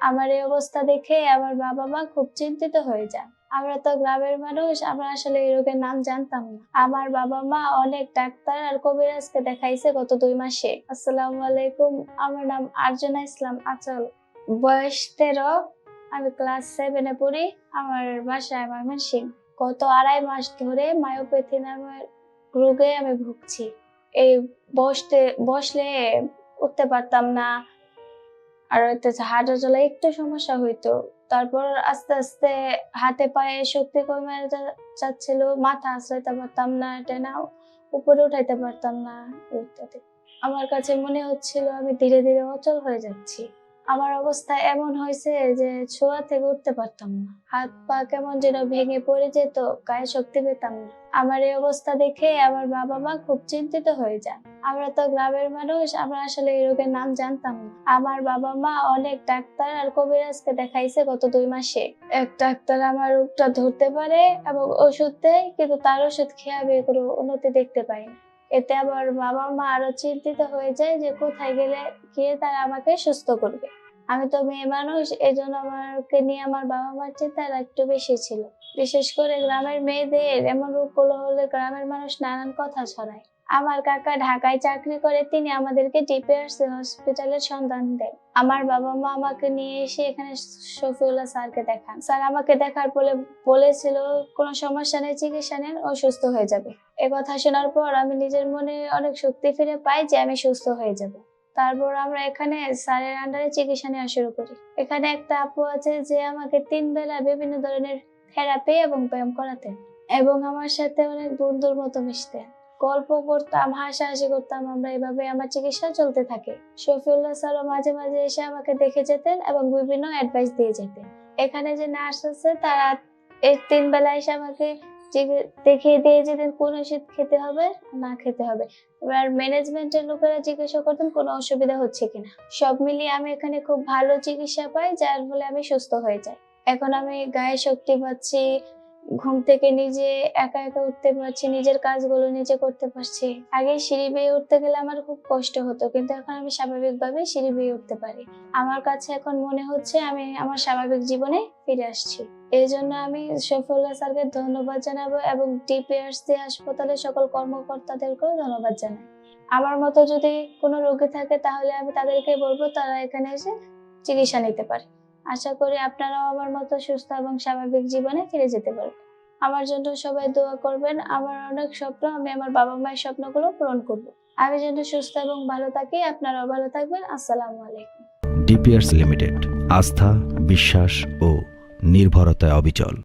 আমার এই অবস্থা দেখে আমার বাবা মা খুব চিন্তিত হয়ে যান। আমরা তো গ্রামের মানুষ, আমরা আসলে এই রোগের নাম জানতাম না। আমার বাবা মা অনেক ডাক্তার আর কবিরাজকে দেখাইছে গত দুই মাসে। আসসালামু আলাইকুম, আমার নাম আর্জনা ইসলাম আচল। বয়স তেরো, আমি ক্লাস সেভেনে পড়ি, আমার বাসায় ময়মনসিং গত আড়াই মাস ধরে মায়োপ্যাথি নামের রোগে আমি ভুগছি। এই বসতে, বসলে উঠতে পারতাম না আর হইতেছে হাঁটা চলা একটু সমস্যা হইতো। তারপর আস্তে আস্তে হাতে পায়ে শক্তি কমে যাচ্ছিল, মাথা আশ্রয়তে পারতাম না টেনাও উপরে উঠাইতে পারতাম না। ইত্যাদি আমার কাছে মনে হচ্ছিল আমি ধীরে ধীরে অচল হয়ে যাচ্ছি। আমার অবস্থা এমন হয়েছে যে ছোঁয়া থেকে উঠতে পারতাম না। হাত পা কেমন যেন ভেঙে পড়ে যেত, গায়ে শক্তি পেতাম না। আমার এই অবস্থা দেখে আমার বাবা মা খুব চিন্তিত হয়ে যান। আমরা তো গ্রামের মানুষ, আমরা আসলে এই রোগের নাম জানতাম না। আমার বাবা মা অনেক ডাক্তার আর কবিরাজকে দেখাইছে গত দুই মাসে। এক ডাক্তার আমার রোগটা ধরতে পারে এবং ওষুধ দেয়, কিন্তু তার ওষুধ খেয়ে আমি কোনো উন্নতি দেখতে পাই না। এতে আমার বাবা মা আরও চিন্তিত হয়ে যায় যে কোথায় গেলে গিয়ে তারা আমাকে সুস্থ করবে। আমি তো মেয়ে মানুষ এই জন্য আমাকে নিয়ে আমার বাবা মার চিন্তা একটু বেশি ছিল। বিশেষ করে গ্রামের মেয়েদের এমন রোগগুলো হলে গ্রামের মানুষ নানান কথা ছড়ায়। আমার কাকা ঢাকায় চাকরি করে, তিনি আমাদেরকে ডিপিআরসি হসপিটালের সন্ধান দেন। আমার বাবা মা আমাকে নিয়ে এসে এখানে শফিউল্লাহ স্যারকে দেখান। স্যার আমাকে দেখার পরে বলেছিল, কোনো সমস্যা নেই, চিকিৎসা নেন, ও সুস্থ হয়ে যাবে। কথা শোনার পর আমি নিজের মনে অনেক শক্তি ফিরে পাই যে আমি সুস্থ হয়ে যাব। তারপর আমরা এখানে স্যারের আন্ডারে চিকিৎসা নেওয়া শুরু করি। এখানে একটা আপু আছে যে আমাকে তিন বেলা বিভিন্ন ধরনের থেরাপি এবং ব্যায়াম করাতেন এবং আমার সাথে অনেক বন্ধুর মতো মিশতেন। গল্প করতাম, হাসাহাসি করতাম, আমরা এভাবে আমার চিকিৎসা চলতে থাকে। শফিউল্লাহ স্যারও মাঝে মাঝে এসে আমাকে দেখে যেতেন এবং বিভিন্ন অ্যাডভাইস দিয়ে যেতেন। এখানে যে নার্স আছে, তারা এই তিন বেলা এসে আমাকে দেখিয়ে দিয়ে যেতেন কোন ওষুধ খেতে হবে, না খেতে হবে। এবার ম্যানেজমেন্টের লোকেরা জিজ্ঞাসা করতেন, কোনো অসুবিধা হচ্ছে কিনা? সব মিলিয়ে আমি এখানে খুব ভালো চিকিৎসা পাই, যার ফলে আমি সুস্থ হয়ে যাই। এখন আমি গায়ে শক্তি পাচ্ছি ঘুম থেকে নিজে একা একা উঠতে পারছি, নিজের কাজগুলো নিজে করতে পারছি। আগে সিঁড়ি বেয়ে উঠতে গেলে আমার খুব কষ্ট হতো, কিন্তু এখন আমি স্বাভাবিকভাবে সিঁড়ি বেয়ে উঠতে পারি। আমার কাছে এখন মনে হচ্ছে আমি আমার স্বাভাবিক জীবনে ফিরে আসছি। এই জন্য আমি শফিউল্লাহ স্যারকে ধন্যবাদ জানাব এবং ডিপিআরসি হাসপাতালের সকল কর্মকর্তাদেরকেও ধন্যবাদ জানাই। আমার মতো যদি কোনো রোগী থাকে তাহলে আমি তাদেরকে বলব তারা এখানে এসে চিকিৎসা নিতে পারে। আশা করি আপনারাও আমার মতো সুস্থ এবং স্বাভাবিক জীবনে ফিরে যেতে পারবেন। আমার জন্য সবাই দোয়া করবেন। আমার অনেক স্বপ্ন, আমি আমার বাবা মায়ের স্বপ্নগুলো পূরণ করব। আমি যেন সুস্থ এবং ভালো থাকি। আপনারাও ভালো থাকবেন। আসসালামু আলাইকুম। ডিপিয়ার্স লিমিটেড, আস্থা, বিশ্বাস ও নির্ভরতায় অবিচল।